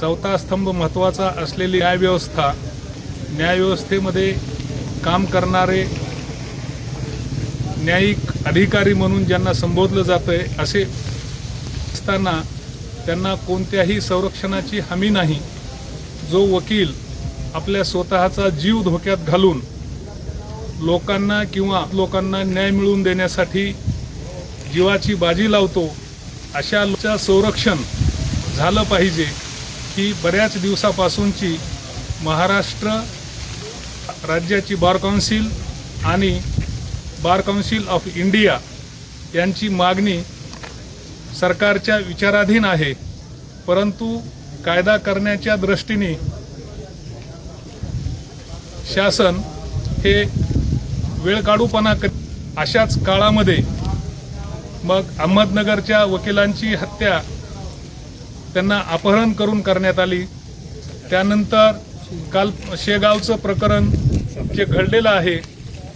चौथा स्तंभ महत्त्वाचा असलेली न्यायव्यवस्था न्यायव्यवस्थेमध्ये काम करणारे न्यायिक अधिकारी म्हणून ज्यांना संबोधलं जातं आहे असे असताना त्यांना कोणत्याही संरक्षणाची हमी नाही. जो वकील आपल्या स्वतःचा जीव धोक्यात घालून लोकांना किंवा लोकांना न्याय मिळवून देण्यासाठी जीवाची बाजी लावतो अशा संरक्षण झालं पाहिजे. ही बऱ्याच दिवसापासूनची महाराष्ट्र राज्याची बार काउन्सिल आणि बार काउन्सिल ऑफ इंडिया यांची मागणी सरकारच्या विचाराधीन आहे. परंतु कायदा करण्याच्या दृष्टीने शासन हे वेळकाढूपणा क अशाच काळामध्ये मग अहमदनगरच्या वकिलांची हत्या त्यांना अपहरण करून करण्यात आली. त्यानंतर काल शेगावचं प्रकरण जे घडलेलं आहे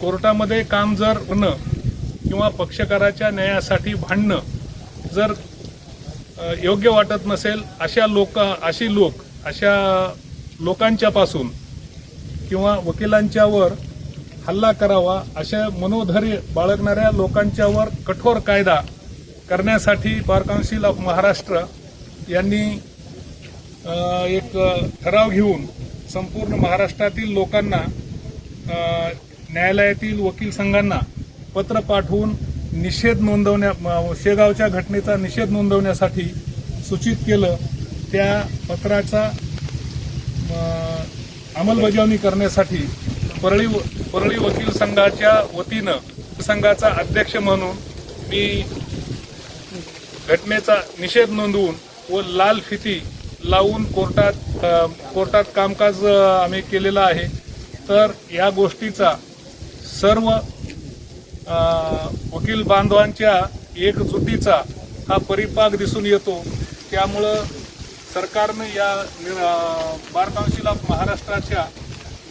कोर्टामध्ये काम जर होणं किंवा पक्षकाराच्या न्यायासाठी भांडणं जर योग्य वाटत नसेल अशा लोक अशी लोक अशा लोकांच्यापासून किंवा वकिलांच्यावर हल्ला करावा अशा मनोधैर्य बाळगणाऱ्या लोकांच्यावर कठोर कायदा करण्यासाठी बार काउन्सिल ऑफ महाराष्ट्र यांनी एक ठराव घेऊन संपूर्ण महाराष्ट्रातील लोकांना न्यायालयातील वकील संघांना पत्र पाठवून निषेध नोंदवण्या शेगावच्या घटनेचा निषेध नोंदवण्यासाठी सूचित केलं. त्या पत्राचा अंमलबजावणी करण्यासाठी परळी परळी वकील संघाच्या वतीनं संघाचा अध्यक्ष म्हणून मी घटनेचा निषेध नोंदवून व लाल फिती लावून कोर्टात कोर्टात कामकाज आम्ही केलेलं आहे. तर या गोष्टीचा सर्व वकील बांधवांच्या एकजुटीचा हा परिपाक दिसून येतो. त्यामुळं सरकारनं या नि- ऑफ महाराष्ट्राच्या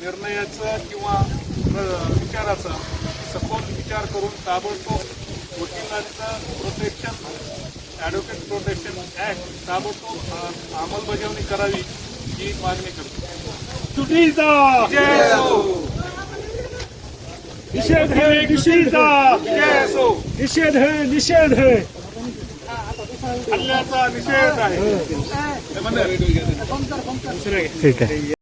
निर्णयाचं किंवा विचाराचा सखोल विचार करून ताबडतोब वकिलांचं प्रोटेक्शन ॲडव्होकेट प्रोटेक्शन ॲक्ट ताबडतोब अंमलबजावणी करावी ही मागणी करतो. चुकीचा निषेध है निषेधा निषेध है निषेध है। हल्ल्याचा निषेध आहे. हे. ठीक आहे.